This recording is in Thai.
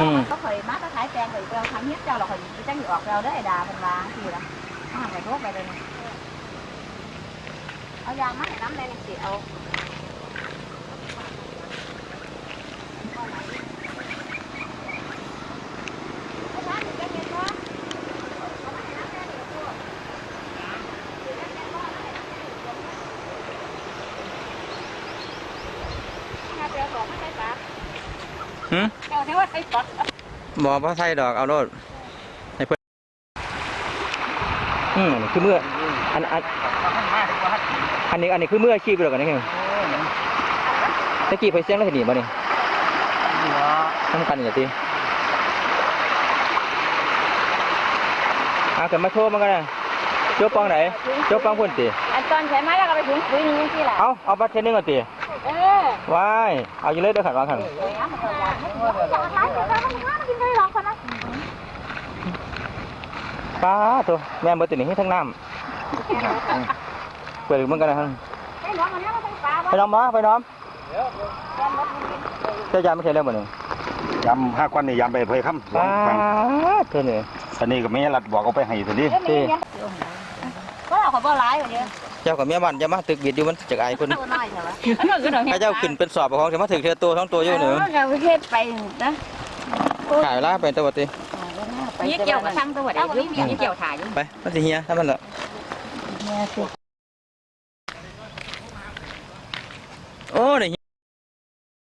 อืมเขาเคยมาก็ขายแตงเคยเราทำเฮ็ดเจ้าเราเคยไปจังอยู่ออกเราได้อไอ้ ดาเป็นวางทีละเอาหันไปโรคไปเลยนี่เอายางมาให้น้ำเลยนี่สิเอาเอาน้ำนี่แกเห็นบ่เอามาให้น้ำแน่นี่ลูกถ้าเจอของไม่ใช่ปะหืมเจ้าที่ว่าใช่ปะบอกว่าใส่ดอกเอาโลดให้เพิ่นอืมอันนี้คือเมื่ออันอันอันนี้อันนี้คือเมื่ออาชีพไปแล้วกันนี่คือตะกี้ไปเสียงแล้วสิหนีบ่นี่ทำกันอย่างตีเอาเกิดมาโชว์มันกันนะโชว์ปองไหนโชว์ปองพุ่นตีอันตอนใช้ไม้แล้วก็ไปถึงปุ๋ยนี่ที่ละเอาเอาบัตรเทนนึงก่อนตีเออ ว้ายเอาอยู่เลยเด้อขันวางขันเดี๋ยวนะมันจะอยากให้กินอยากให้กินแล้วมันห้ามกินได้หรอกคนนะป้าตัวแม่เบิดตัวนี้ให้ทั้งน้ำเปิดมันกันนะฮะไอ้น้องมันเนี่ยมันเป็นปลาไปน้อมมาไปน้อมเจ้ายามไม่ใช่เรื่องบ่นี่ยำห้าควันนี่ยำไปเผยคำสอป้างครั้งเธอเนี่ยอันนี้ก็ไม่รัดบอกเอาไปให้ตัวนี้ก็เรา ขอบ่ร้ายกว่าเยอะเจ้ากับเมียบ้านจะมาตึกบิดอยู่มันจากไอ้คนตัวน้อยใช่ไหมถ้าเจ้าขึ้นเป็นสอบของจะมาถึงเธอตัวท้องตัวอยู่หนึ่งเราเฮ็ดไปนะขายล่าไปตัวตินี่เกี่ยวกับช่างตัวเดียวนี่เกี่ยวถ่ายอยู่ไปมันสิเฮียถ้ามันละเนี่ยสิ